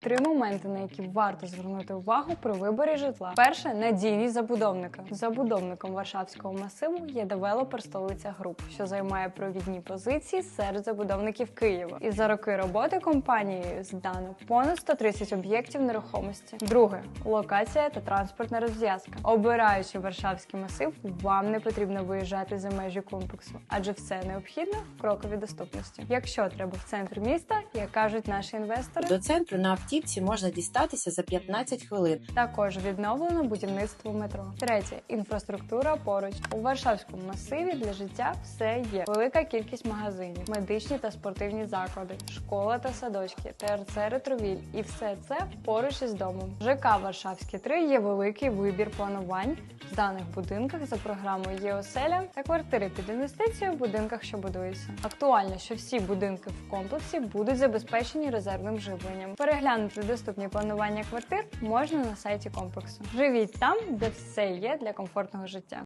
Три моменти, на які варто звернути увагу при виборі житла. Перше надійність забудовника. Забудовником Варшавського масиву є девелопер столиця груп, що займає провідні позиції серед забудовників Києва. І за роки роботи компанією здано понад 130 об'єктів нерухомості. Друге локація та транспортна розв'язка. Обираючи Варшавський масив, вам не потрібно виїжджати за межі комплексу, адже все необхідно в кроковій доступності. Якщо треба в центр міста, як кажуть наші інвестори, До центру на автівці можна дістатися за 15 хвилин. Також відновлено будівництво метро. Третє інфраструктура поруч у Варшавському масиві для життя все є. Велика кількість магазинів, медичні та спортивні заклади, школа та садочки, ТРЦ ретровіль. І все це поруч із домом. ЖК Варшавські 3 є великий вибір планувань в даних будинках за програмою ЄОСЕЛЯ та квартири під інвестицію в будинках, що будуються. Актуально, що всі будинки в комплексі будуть забезпечені резервним живленням. Переглянути доступні планування квартир можна на сайті комплексу. Живіть там, де все є для комфортного життя.